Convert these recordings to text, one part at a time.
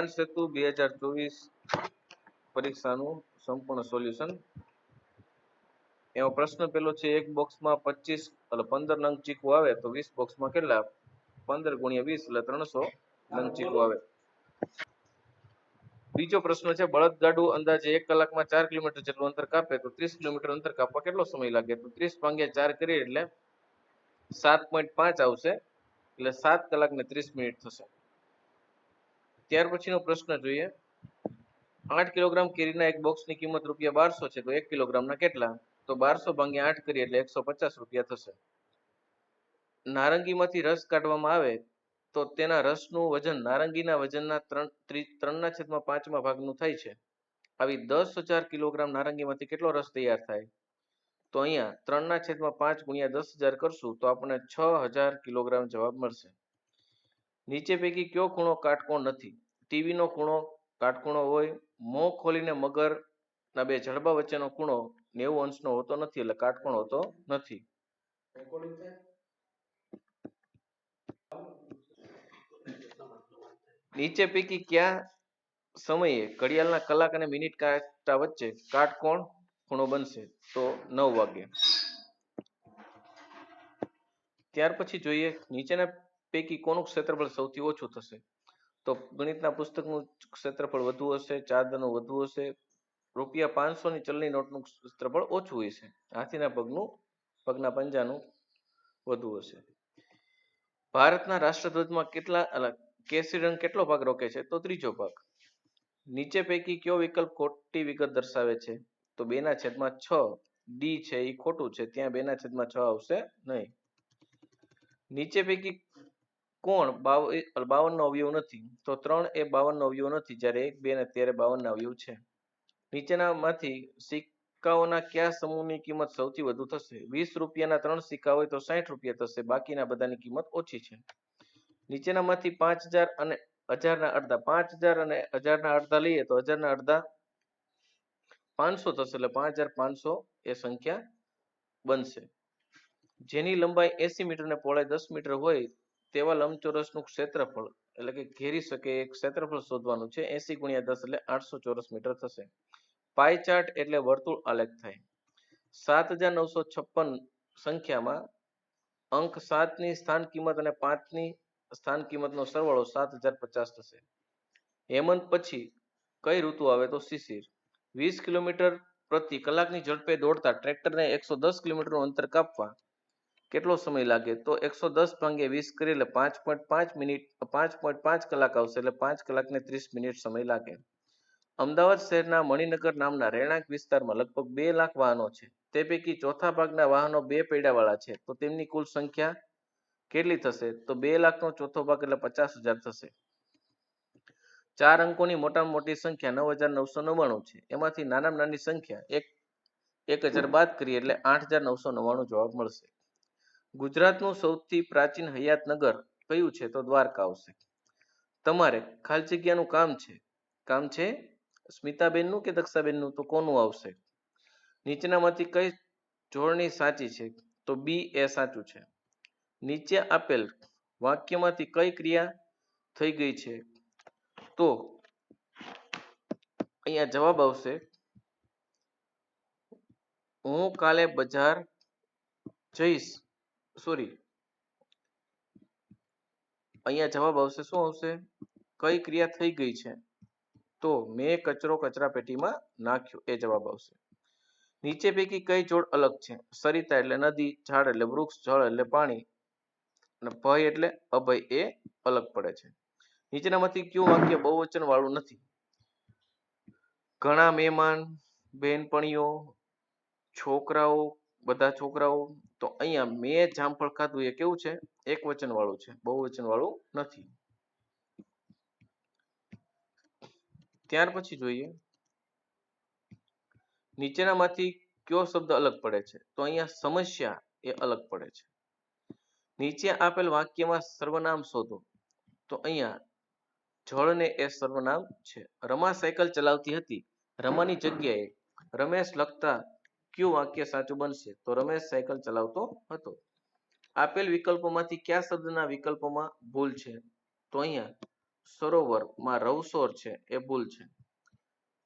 જ્ઞાન સેતુ બે હજાર ચોવીસ પરીક્ષાનું સંપૂર્ણ સોલ્યુશન. એમાં પ્રશ્ન પેલો છે, એક બોક્સમાં પચીસ એટલે પંદર નંગ ચીકુ આવે તો વીસ બોક્સમાં કેટલા? પંદર ગુણ્યા વીસ એટલે ત્રણસો નંગ ચીકુ આવે. બીજો પ્રશ્ન છે, બળદગાડું અંદાજે એક કલાકમાં ચાર કિલોમીટર જેટલું અંતર કાપે તો ત્રીસ કિલોમીટર અંતર કાપવા કેટલો સમય લાગે? તો ત્રીસ ભાગ્યા ચાર કરીએ એટલે સાત પોઈન્ટ પાંચ આવશે એટલે સાત કલાક ને ત્રીસ મિનિટ થશે. ત્યાર પછીનો પ્રશ્ન જોઈએ. આઠ કિલોગ્રામ કેરીના એક બોક્સની કિંમત રૂપિયા બારસો છે, તો એક કિલોગ્રામના કેટલા? તો બારસો ભાગ્યા આઠ કરીએ એટલે એકસો પચાસ રૂપિયા થશે. નારંગીમાંથી રસ કાઢવામાં આવે, તો તેના રસનું વજન નારંગીના વજનના ત્રણ, ત્રી- ત્રણના છેદમાં પાંચમા ભાગનું થાય છે. આવી દસ હજાર કિલોગ્રામ નારંગીમાંથી કેટલો રસ તૈયાર થાય? તો અહીંયા ત્રણના છેદમાં પાંચ ગુણ્યા દસ હજાર કરશું, તો આપણને છ હજાર કિલોગ્રામ જવાબ મળશે. નીચે પૈકી કયો ખૂણો કાટકોણ નથી? ટીવીનો ખૂણો કાટખૂણો હોય, મોં ખોલીને મગર ના બે જડબા વચ્ચેનો ખૂણો નેવું અંશનો હોતો નથી, એટલે કાટકોણ હોતો નથી. નીચે પૈકી ક્યાં સમયે ઘડિયાળના કલાક અને મિનિટ કાંટા વચ્ચે કાટકોણ ખૂણો બનશે? તો નવ વાગે ત્યાર પછી જોઈએ નીચેના પૈકી કોનું ક્ષેત્રફળ સૌથી ઓછું થશે? તો ગણિતના પુસ્તકનું ક્ષેત્રફળ વધુ હશે ચાદરનું વધુ હશે, રૂપિયા પાંચસો ની ચલણી નોટનું ક્ષેત્રફળ ઓછું હોય છે. હાથીના પગનું, પગના પંજાનું વધુ હશે. ભારતના રાષ્ટ્રધ્વજમાં કેટલા કેસરી રંગ કેટલો ભાગ રોકે છે? તો ત્રીજો ભાગ. નીચે પૈકી કયો વિકલ્પ ખોટી વિગત દર્શાવે છે? તો બે ના છેદમાં છ, ડી છે એ ખોટું છે, ત્યાં બે ના છેદમાં છ આવશે નહીં. નીચે પૈકી કોણ? બાવન નો અવયવ નથી. તો ત્રણ એ બાવન નો અવયવ નથી. જ્યારે એક, બે ને તેર બાવન ના અવયવ છે. નીચેનામાંથી સિક્કાઓના કયા સમૂહની કિંમત સૌથી વધુ થશે? વીસ રૂપિયાના ત્રણ સિક્કા હોય તો સાઠ રૂપિયા થશે. બાકીના બધાની કિંમત ઓછી છે. નીચેનામાંથી પાંચ હજાર અને હજારના અડધા. પાંચ હજાર અને હજારના અડધા લઈએ તો હજારના અડધા પાંચસો થશે. એટલે પાંચ હજાર પાંચસો એ સંખ્યા બનશે. જેની લંબાઈ એસી મીટર ને પહોળાઈ દસ મીટર હોય તેવા લંબચોરસનું ક્ષેત્રફળ એટલે કે ઘેરી શકે એ ક્ષેત્રફળ શોધવાનું છે એસી ગુણ્યા દસ એટલે આઠસો ચોરસ મીટર થશે. પાઈ ચાર્ટ એટલે વર્તુળ આલેખ થાય. સાત હજાર નવસો છપ્પન સંખ્યામાં અંક સાતની સ્થાન કિંમત અને પાંચની સ્થાન કિંમતનો સરવાળો સાત હજાર પચાસ થશે. હેમંત પછી કઈ ઋતુ આવે તો શિશિર. વીસ કિલોમીટર પ્રતિ કલાકની ઝડપે દોડતા ટ્રેક્ટરને એકસો દસ કિલોમીટરનું અંતર કાપવા કેટલો સમય લાગે? તો એકસો દસ ભાગ્યા વીસ કરી એટલે પાંચ પોઈન્ટ પાંચ મિનિટ, પાંચ પોઈન્ટ પાંચ કલાક આવશે એટલે પાંચ કલાક ને ત્રીસ મિનિટ સમય લાગે. અમદાવાદ શહેરના મણિનગર નામના રહેણાંક વિસ્તારમાં લગભગ બે લાખ વાહનો છે. તે પૈકી ચોથા ભાગના વાહનો બે પૈડાવાળા છે. તો તેમની કુલ સંખ્યા કેટલી થશે? તો બે લાખનો ચોથો ભાગ એટલે પચાસ હજાર થશે. ચાર અંકોની મોટામાં મોટી સંખ્યા નવ હજાર નવસો નવ્વાણું છે. એમાંથી નાનામાં નાની સંખ્યા એક એક હજાર બાદ કરીએ એટલે આઠ હજાર નવસો નવ્વાણું જવાબ મળશે. ગુજરાતનું સૌથી પ્રાચીન હયાત નગર કયું છે? તો દ્વારકા આવશે. તમારે ખાલી જગ્યાનું કામ છે. કામ છે સ્મિતાબેનનું કે દક્ષાબેનનું? તો કોનું આવશે? નીચેનામાંથી કઈ જોડણી સાચી છે? તો બી એ સાચું છે. નીચે આપેલ વાક્યમાંથી કઈ ક્રિયા થઈ ગઈ છે? તો અહીંયા જવાબ આવશે. હું કાલે બજાર જઈશ. સોરી. અહીંયા જવાબ આવશે, શું આવશે? કઈ ક્રિયા થઈ ગઈ છે? તો મેં કચરો કચરા પેટીમાં નાખ્યો, એ જવાબ આવશે. નીચે પૈકી કઈ જોડ અલગ છે? સરિતા એટલે નદી, ઝાડ એટલે વૃક્ષ, જળ એટલે પાણી અને ભય એટલે અભય, એ અલગ પડે છે. નીચેનામાંથી કયું વાક્ય બહુવચન વાળું નથી? ઘણા મહેમાન, બેનપણીઓ, છોકરાઓ, બધા છોકરાઓ તો અહીંયા મેં જામફળ ખાધું એ કેવું છે? એક વચન વાળું છે. બહુવચન વાળું નથી. ત્યાર પછી જોઈએ. નીચેનામાંથી કયો શબ્દ અલગ પડે છે? તો અહીંયા સમસ્યા એ અલગ પડે છે. નીચે આપેલ વાક્યમાં સર્વનામ શોધો. તો અહીંયા જળને એ સર્વનામ છે. રમા સાયકલ ચલાવતી હતી. રમાની જગ્યાએ રમેશ લખતા કયું વાક્ય સાચું બનશે? તો રમેશ સાયકલ ચલાવતો હતો. આપેલ વિકલ્પોમાંથી કયા શબ્દના વિકલ્પોમાં ભૂલ છે? તો અહીંયા સરોવરમાં રવસોર છે, એ ભૂલ છે.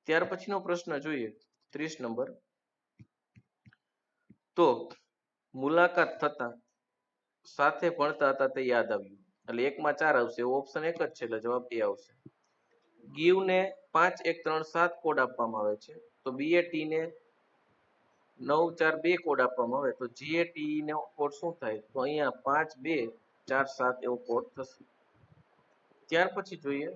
ત્યાર પછીનો પ્રશ્ન જોઈએ. ત્રીસ નંબર. તો મુલાકાત થતા સાથે ભણતા હતા તે યાદ આવ્યું. એટલે એકમાં ચાર આવશે, એવો ઓપ્શન એક જ છે, એટલે જવાબ એ આવશે. ગીવને પાંચ એક ત્રણ સાત કોડ આપવામાં આવે છે. તો બીએટી ને નવ ચાર બે કોડ આપવામાં આવે તો જીએટી નો કોડ શું થાય? તો અહીંયા પાંચ બે ચાર સાત એવો કોડ થશે. ત્યાર પછી જોઈએ.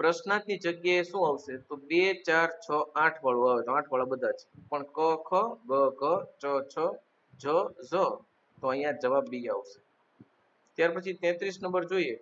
પ્રશ્નાર્થની જગ્યાએ શું આવશે? તો બે ચાર છ આઠ વાળું આવે તો આઠ વાળા બધા છે. પણ ક, ખ, ગ ઘ ચ, છ, જ, ઝ તો અહીંયા જવાબ બી આવશે. ત્યાર પછી તેત્રીસ નંબર જોઈએ.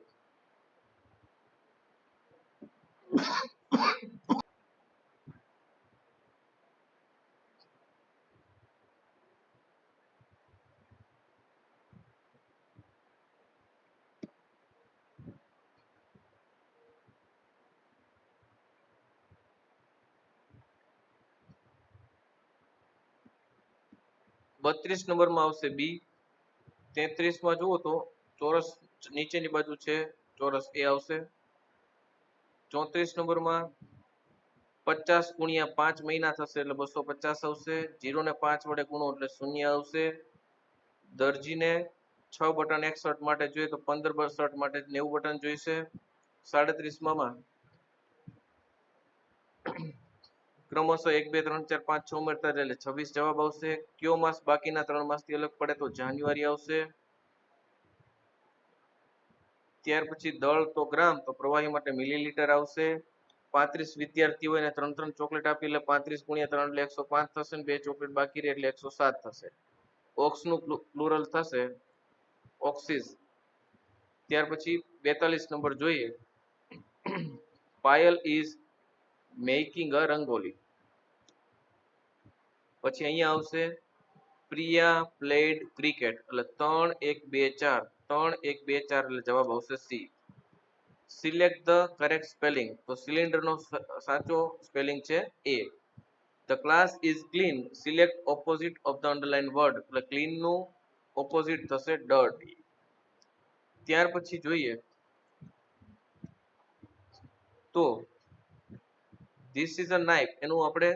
બત્રીસ નંબરમાં આવશે બી તેત્રીસમાં જુઓ તો ચોરસ નીચેની બાજુ છે, ચોરસ એ આવશે. ચોત્રીસ નંબરમાં પચાસ ગુણ્યા પાંચ મહિના થશે એટલે બસો પચાસ આવશે. જીરો ને પાંચ વડે ગુણો એટલે શૂન્ય આવશે. દરજીને છ બટન એકસઠ માટે જોઈએ તો પંદર બસઠ માટે નેવું બટન જોઈશે. સાડત્રીસમાં ક્રમશઃ એક, બે, ત્રણ, ચાર, પાંચ, છ ઉમેરતા એટલે છવ્વીસ જવાબ આવશે. કયો માસ બાકીના ત્રણ માસથી અલગ પડે તો જાન્યુઆરી આવશે. ત્યાર પછી દળ તો ગ્રામ તો પ્રવાહી માટે મિલીલીટર આવશે. પાંત્રીસ વિદ્યાર્થીઓ ત્રણ ત્રણ ચોકલેટ આપી એટલે પાંત્રીસ ગુણ્યા ત્રણ એટલે એકસો પાંચ થશે બે ચોકલેટ બાકી રહે એટલે એકસો સાત થશે. ઓક્સનું પ્લુરલ થશે. ઓક્સિસ. ત્યાર પછી બેતાલીસ નંબર જોઈએ. Payal is making a rangoli. પછી અહીંયા આવશે પ્રિયા પ્લેડ ક્રિકેટ એટલે ત્રણ એક બે ચાર. ત્રણ એક બે ચાર એટલે જવાબ આવશે C select the correct spelling તો સિલિન્ડરનો સાચો સ્પેલિંગ છે એ the class is clean select opposite of the underline word એટલે ક્લીનનું ઓપોઝિટ થશે ડર્ટી ત્યાર પછી જોઈએ. તો ધીસ ઇઝ અ નાઇફ એનું આપણે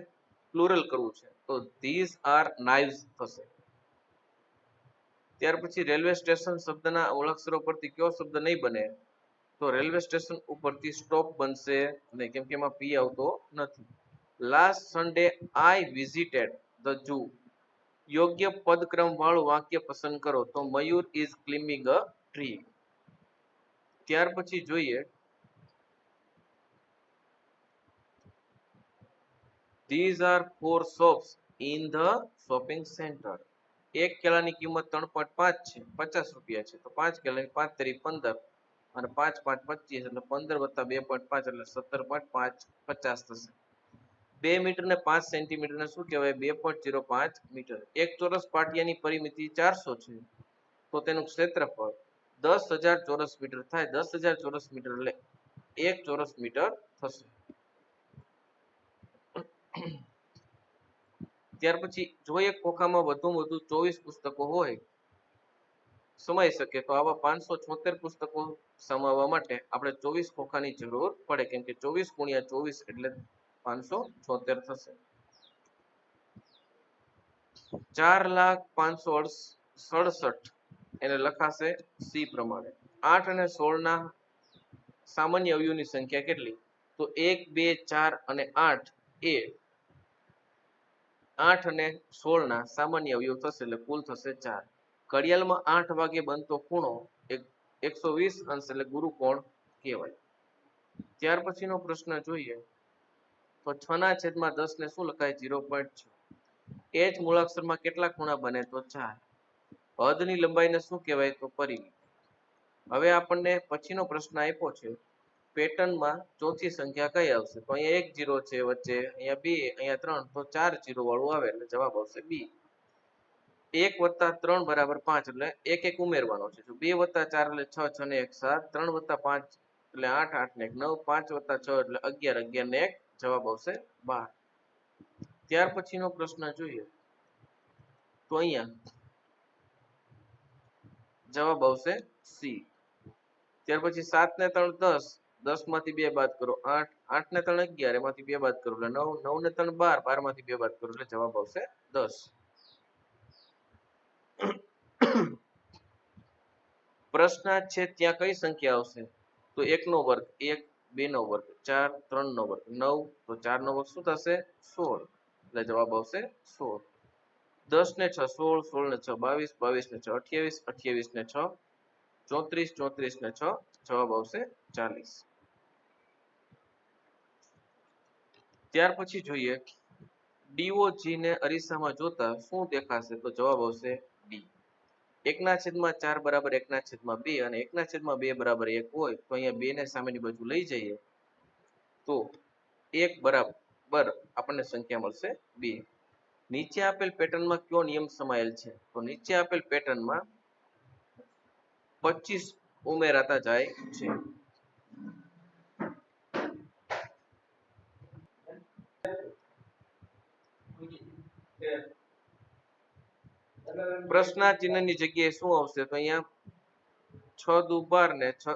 પ્લુરલ કરવું છે. તો ધીસ આર નાઇવ્સ થશે. ત્યાર પછી રેલવે સ્ટેશન શબ્દના ઓળક્ષરો પરથી કયો શબ્દ નહીં બને, તો રેલવે સ્ટેશન ઉપરથી સ્ટોપ બનશે નહીં, કેમ કે એમાં પી આવતો નથી. Last Sunday I visited the zoo યોગ્ય પદક્રમ વાળું વાક્ય પસંદ કરો. તો મયુર ઇઝ ક્લિમિંગ અ ટ્રી ત્યાર પછી જોઈએ these are four shops in the shopping center. એક કેળાની કિંમત ત્રણ પોઈન્ટ પાંચ છે, પચાસ રૂપિયા છે. તો પાંચ કેળાની પાંચ તરી પંદર અને પાંચ પાંચ પચીસ એટલે પંદર વત્તા બે પોઈન્ટ પાંચ એટલે સત્તર પોઈન્ટ પાંચ પચાસ થશે. બે મીટર ને પાંચ સેન્ટીમીટર ને શું કહેવાય? બે પોઈન્ટ જીરો પાંચ મીટર એક ચોરસ પાટિયાની પરિમિતિ ચારસો છે. તો તેનું ક્ષેત્રફળ દસ હજાર ચોરસ મીટર થાય. દસ હજાર ચોરસ મીટર એટલે એક ચોરસ મીટર થશે. ત્યાર પછી જો એક ખોખામાં વધુમાં વધુ ચોવીસ પુસ્તકો હોય, સમાઈ શકે તો આવા પાંચસો છોતેર પુસ્તકો સમાવવા માટે આપણે ચોવીસ ખોખાની જરૂર પડે, કેમ કે ચોવીસ ગુણ્યા ચોવીસ એટલે પાંચસો છોતેર થશે. ચાર લાખ પાંચસો સડસઠ એને લખાશે સી પ્રમાણે. આઠ અને સોળ ના સામાન્ય અવયવની સંખ્યા કેટલી? તો એક, બે, ચાર અને આઠ એ આઠ અને સોળ ના સામાન્ય અવયવ થશે એટલે કુલ થશે ચાર. ઘડિયાળમાં આઠ વાગે બનતો ખૂણો એકસો વીસ અંશ એટલે ગુરુકોણ કહેવાય. ત્યાર પછીનો પ્રશ્ન જોઈએ તો છ ના છેદમાં દસ ને શું લખાય? ઝીરો પોઈન્ટ છ. એ જ મૂળાક્ષરમાં કેટલા ખૂણા બને? તો ચાર. હદની લંબાઈને શું કહેવાય? તો પરિમિત. હવે આપણને પછીનો પ્રશ્ન આપ્યો છે પેટર્નમાં ચોથી સંખ્યા કઈ આવશે? તો અહીંયા એક જીરો છે વચ્ચે, અહીંયા બે, અહીંયા ત્રણ, તો ચાર જીરો વાળું આવે એટલે જવાબ આવશે બી. એક વત્તા ત્રણ બરાબર પાંચ એટલે એક એક ઉમેરવાનો છે. બે વત્તા ચાર એટલે છ છ ને એક સાત, ત્રણ વત્તા પાંચ એટલે આઠ આઠ ને એક નવ, પાંચ વત્તા છ એટલે અગિયાર અગિયાર ને એક જવાબ આવશે બાર. ત્યાર પછીનો પ્રશ્ન જોઈએ. તો અહીંયા જવાબ આવશે સી. ત્યાર પછી સાત ને ત્રણ દસ દસમાંથી બે બાદ કરો આઠ આઠ ને ત્રણ અગિયાર એમાંથી બે બાદ કરો એટલે નવ નવ ને ત્રણ બાર બારમાંથી બે બાદ કરો એટલે જવાબ આવશે દસ. પ્રશ્ન છે, ત્યાં કઈ સંખ્યા આવશે? તો એક નો વર્ગ એક બે નો વર્ગ ચાર ત્રણ નો વર્ગ નવ, તો ચાર નો વર્ગ શું થશે? સોળ. એટલે જવાબ આવશે સોળ. દસ ને છ સોળ સોળ ને છ બાવીસ બાવીસ ને છ અઠ્યાવીસ અઠ્યાવીસ ને છ ચોત્રીસ ચોત્રીસ ને છ, જવાબ આવશે ચાલીસ. ત્યાર પછી જોઈએ ડીઓજી ને અરીસામાં જોતા શું દેખાશે? તો જવાબ આવશે ડી એકના છેદમાં ચાર બરાબર એકના છેદમાં બે અને એકના છેદમાં બે બરાબર એક હોય, તો અહીંયા બે ને સામેની બાજુ લઈ જઈએ, તો એક બરાબર આપણને સંખ્યા મળશે બે. નીચે આપેલ પેટર્નમાં કયો નિયમ સમાયેલ છે? તો નીચે આપેલ પેટર્નમાં પચીસ ઉમેરાતા જાય છે. પ્રશ્નાર્થ ચિહ્નની જગ્યાએ શું આવશે? તો અહીંયા છ દુ બાર ને છ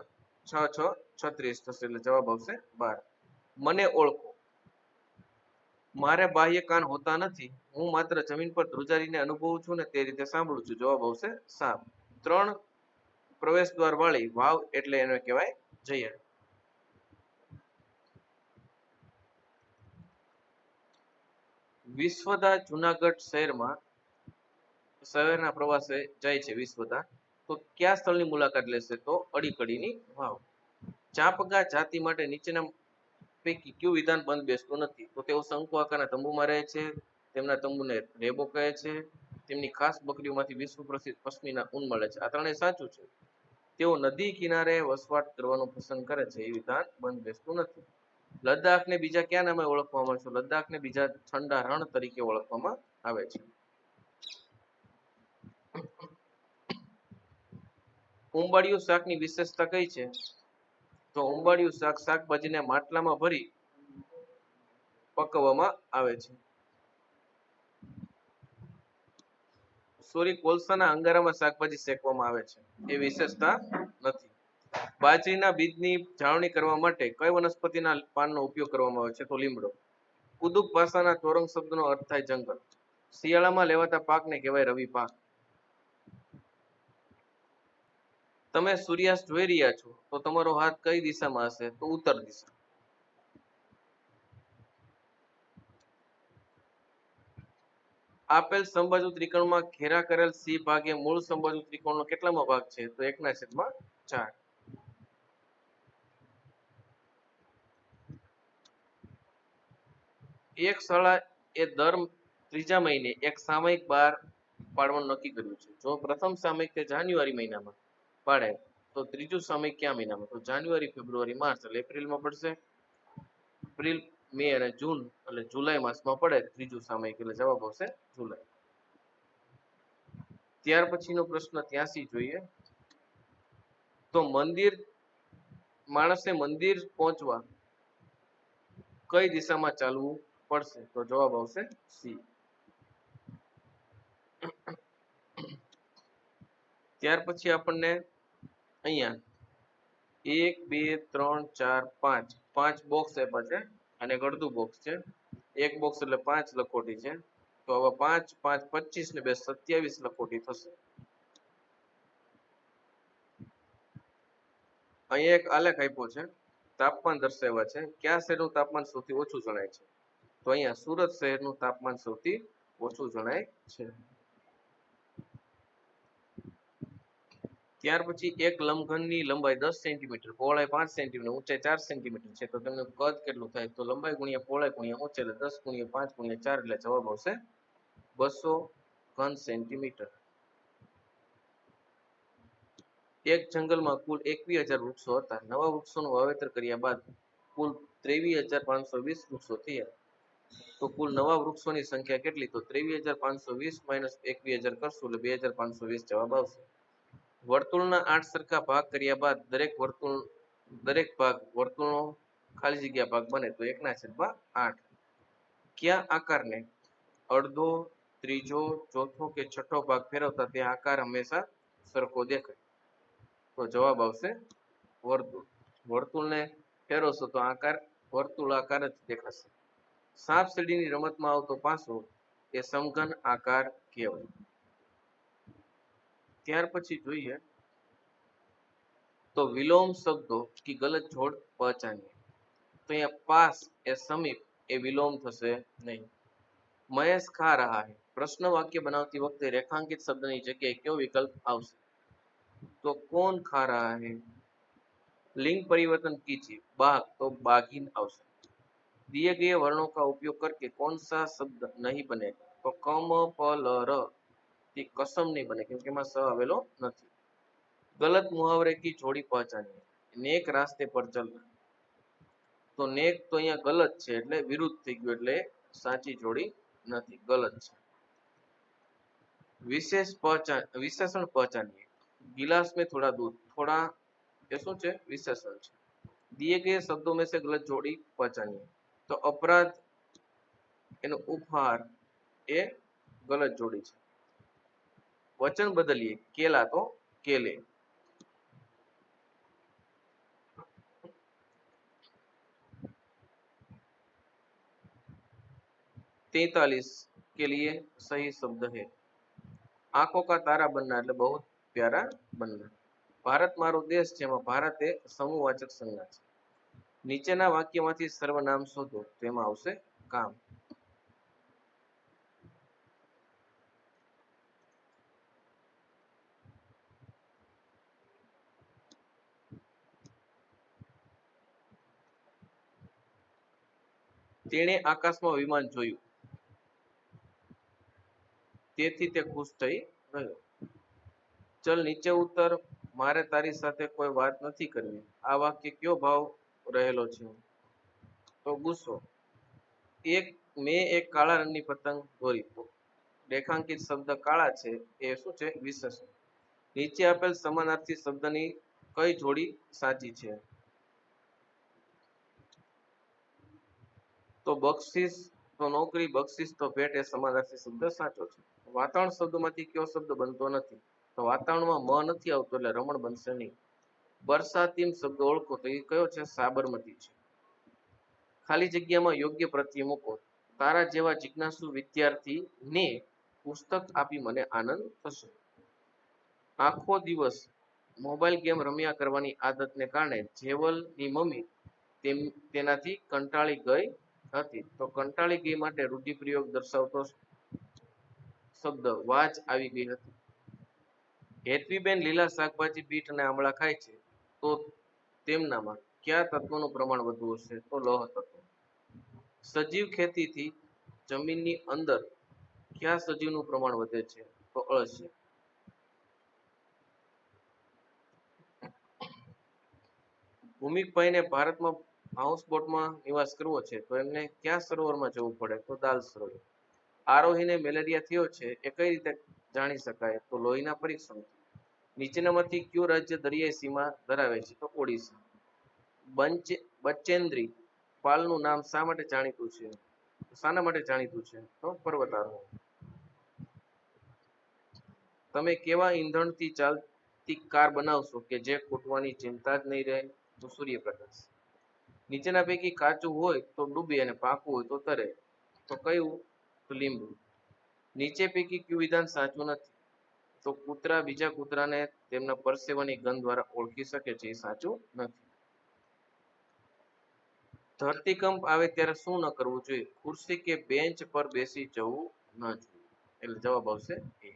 છ છ, છત્રીસ થશે એટલે જવાબ આવશે બાર. મને ઓળખો. મારે બાહ્ય કાન હોતા નથી. હું માત્ર જમીન પર ધ્રુજારીને અનુભવું છું ને તે રીતે સાંભળું છું. જવાબ આવશે સાપ. ત્રણ પ્રવેશ દ્વાર વાળી વાવ એટલે એને કહેવાય જય વિશ્વદા જુનાગઢ શહેરમાં શહેરના પ્રવાસે જાય છે વિશ્વતા તો કયા સ્થળની મુલાકાત લેશે? તો અડીકડીની વાવ. ચાપગા જાતિ માટે નીચેના પૈકી કયું વિધાન બંધ બેસતું નથી? તો તેઓ શંકુ આકારના તંબુમાં રહે છે, તેમના તંબુને રેબો કહે છે, તેમની ખાસ બકરીઓમાંથી વિશ્વ પ્રસિદ્ધ પશ્મિના ઊન મળે છે. આ ત્રણેય સાચું છે. તેઓ નદી કિનારે વસવાટ કરવાનું પસંદ કરે છે, એ વિધાન બંધ બેસતું નથી. લદ્દાખને બીજા ક્યાં નામે ઓળખવામાં આવે છે? લદ્દાખને બીજા ઠંડા રણ તરીકે ઓળખવામાં આવે છે. ઉંબાડિયું શાકની વિશેષતા કઈ છે? તો ઉંબાડિયું શાક શાકભાજીને માટલામાં ભરી પકવવામાં આવે છે. સોરી, કોલસાના અંગારામાં શાકભાજી શેકવામાં આવે છે. એ વિશેષતા નથી. બાજરીના બીજની જાળવણી કરવા માટે કઈ વનસ્પતિના પાનનો ઉપયોગ કરવામાં આવે છે? તો લીમડો. કુદુક ભાષાના તોરંગ શબ્દનો અર્થ થાય જંગલ. શિયાળામાં લેવાતા પાકને કહેવાય રવિ પાક. તમે સૂર્યાસ્ત જોઈ રહ્યા છો, તો તમારો હાથ કઈ દિશામાં હશે? તો ઉત્તર દિશા. આપેલ સંબાજુ ત્રિકોણમાં ઘેરા કરેલ સી ભાગે મૂળ સંબાજુ ત્રિકોણનો કેટલામો ભાગ છે? તો એકના છેદમાં ચાર. એક શાળા એ દર ત્રીજા મહિને એક સામયિક બહાર પાડવાનું નક્કી કર્યું છે. જો પ્રથમ સામયિક તે જાન્યુઆરી મહિનામાં. પાડે, તો ત્રીજું સામયિક ક્યાં મહિનામાં? તો જાન્યુઆરી, ફેબ્રુઆરી, માર્ચ, એટલે એપ્રિલમાં પડશે. એપ્રિલ, મે અને જૂન, એટલે જુલાઈ માસમાં પડે, ત્રીજું સામયિક એટલે જવાબ આવશે જુલાઈ. ત્યાર પછીનો પ્રશ્ન ત્યાંસી જોઈએ. તો મંદિર, માણસે મંદિર પહોંચવા કઈ દિશામાં ચાલવું પડશે? તો જવાબ આવશે સી. ત્યાર પછી આપણને અહીંયા. એક, બે, ત્રણ, ચાર, પાંચ. પાંચ બોક્સ આપ્યા છે અને એક બોક્સ છે. એક બોક્સ એટલે પાંચ લખોટી છે. તો હવે પાંચ પાંચ, પચીસ ને બે સત્યાવીસ લખોટી થશે. અહીંયા એક આલેખ આપ્યો છે. તાપમાન દર્શાવ્યા છે. કયા શહેરનું તાપમાન સૌથી ઓછું જણાય છે? તો અહીંયા સુરત શહેરનું તાપમાન સૌથી ઓછું જણાય છે. ત્યાર પછી એક લંબઘનની લંબાઈ દસ સેન્ટીમીટર, પહોળાઈ પાંચ સેન્ટીમીટર, ઊંચાઈ ચાર સેન્ટીમીટર છે. તો તેમનું કદ કેટલું થાય? તો લંબાઈ ગુણ્યા પહોળાઈ ગુણ્યા ઊંચાઈ એટલે દસ ગુણ્યા પાંચ ગુણ્યા ચાર એટલે જવાબ આવશે બસો ઘન સેન્ટીમીટર. એક જંગલમાં કુલ એકવીસ હજાર વૃક્ષો હતા. નવા વૃક્ષોનું વાવેતર કર્યા બાદ કુલ ત્રેવીસ હજાર પાંચસો વીસ વૃક્ષો થયા. તો કુલ નવા વૃક્ષોની સંખ્યા કેટલી? તો ત્રેવીસ હજાર પાંચસો વીસ માઇનસ એકવીસ હજાર કરશું એટલે બે હજાર પાંચસો વીસ જવાબ આવશે. વર્તુળના આઠ સરખા ભાગ કર્યા બાદ દરેક વર્તુળ, દરેક ભાગ વર્તુળનો ખાલી જગ્યા ભાગ બને તો એકના છેદમાં આઠ. કયા આકારને? અડધો, ત્રીજો, ચોથો કે છઠ્ઠો ભાગ ફેરવતા તે આકાર હંમેશા સરખો દેખાય. તો જવાબ આવશે વર્તુળ. વર્તુળને ફેરવશો તો આકાર વર્તુળ આકાર જ દેખાશે. સાપ સીડીની રમતમાં આવતો પાસો એ સમઘન આકાર કહેવાય. ત્યાર પછી જોઈએ તો વિલોમ શબ્દો की गलत जोड़ पहचानिए તો અહીંયા પાસ એ સમીપ એ વિલોમ થશે નહીં મહેશ ખા રહા હૈ પ્રશ્ન વાક્ય બનાવતી વખતે રેખાંકિત શબ્દની જગ્યાએ કયો વિકલ્પ આવશે તો કોણ ખા રહા હૈ लिंग परिवर्तन कीजिए बाघ तो बाघिन આવશે दिए गए वर्णों का उपयोग करके कौन सा शब्द नहीं बनेगा तो कम प ल र તે કસમ નહીં બને, કેમ કે એમાં સ આવેલો નથી. ગલત મુહાવરે કી જોડી પહચાની નેક રાસ્તે પર ચલના. તો નેક તો અહીંયા ગલત છે, એટલે વિરુદ્ધ થઈ ગયું, એટલે સાચી જોડી નથી, ગલત છે. વિશેષ પહચાન વિશેષણ પહચાનીએ ગિલાસ મેં થોડા દૂધ થોડા, એ શું છે? વિશેષણ છે. દિએ ગયે શબ્દો મેં સે ગલત જોડી પહચાનીએ તો અપરાધ, એનો ઉપહાર એ ગલત જોડી છે. વચન બદલીએ કેલા તો કેલે तैतालीस के लिए सही शब्द है आंखों का तारा बनना એટલે બહુ પ્યારા બનના ભારત મારો દેશ છે એમાં ભારત એ સમૂહવાચક સંજ્ઞા છે નીચેના વાક્યમાંથી સર્વનામ શોધો તેમાં આવશે કામ તેણે આકાશમાં વિમાન જોયું. તેથી તે ખુશ થઈ ગયો. ચલ, નીચે ઉતર. મારે તારી સાથે કોઈ વાત નથી કરવી. આ વાક્ય કયો ભાવ રહેલો છે? તો ગુસ્સો. એક, મેં એક કાળા રંગની પતંગ દોરી. રેખાંકિત શબ્દ કાળા છે. એ શું છે? વિશેષણ. નીચે આપેલ સમાનાર્થી શબ્દની કઈ જોડી સાચી છે? તો બક્ષિસ, તો નોકરી, બક્ષિસ, તો ભેટ એ સમાનાર્થી શબ્દ સાચો છે. વાતાવરણ શબ્દમાંથી કયો શબ્દ બનતો નથી? તો વાતાવરણમાં મ નથી આવતો એટલે રમણ બનશે નહીં. બરસાતીમ શબ્દ ઓળખો તો એ કયો છે? સાબરમતી છે. ખાલી જગ્યામાં યોગ્ય પ્રત્યે મૂકો. તારા જેવા જિજ્ઞાસુ વિદ્યાર્થી ને પુસ્તક આપી મને આનંદ થશે. આખો દિવસ મોબાઈલ ગેમ રમ્યા કરવાની આદતને કારણે જેવલની મમ્મી તેમ, તેનાથી કંટાળી ગઈ હતી. તો કંટાળી ગઈ માટે રૂઢિપ્રયોગ દર્શાવતો શબ્દ વાચ આવી ગઈ હતી. હેતવીબેન લીલા શાકભાજી, બીટ અને આમળા ખાય છે. તો તેમનામાં કયા તત્વનું પ્રમાણ વધુ હશે? તો લોહ તત્વ. સજીવ ખેતીથી જમીનની અંદર કયા સજીવનું પ્રમાણ વધે છે? તો અળસિયા. ભૂમિકભાઈને ભારતમાં હાઉસબોટમાં નિવાસ કરવો છે, તો એમને ક્યાં સરોવરમાં જવું પડે? તો દાલ સરોવર. આરોહીને મેલેરિયા થયો છે, એ કઈ રીતે જાણી શકાય? તો લોહીના પરીક્ષણ. નીચેનામાંથી કયું રાજ્ય દરિયાઈ સીમા ધરાવે છે? તો ઓડિશા. બંચ બચેન્દ્રી પાલનું નામ શા માટે જાણીતું છે? શાના માટે જાણીતું છે? તો પર્વતારોહણ. તમે કેવા ઈંધણથી ચાલતી કાર બનાવશો કે જે ખૂટવાની ચિંતા જ નહીં રહે? તો સૂર્યપ્રકાશ. નીચેના પૈકી કાચું હોય તો ડૂબે અને પાકું હોય તો તરે. તો કયું? તો લીંબુ. નીચે પૈકી કયું વિધાન સાચું નથી? તો કૂતરા બીજા કૂતરાને તેમના પરસેવાની ગંધ દ્વારા ઓળખી શકે છે એ સાચું નથી. ધરતીકંપ આવે ત્યારે શું ન કરવું જોઈએ? ખુરશી કે બેન્ચ પર બેસી જવું ન જોઈએ. એટલે જવાબ આવશે એ.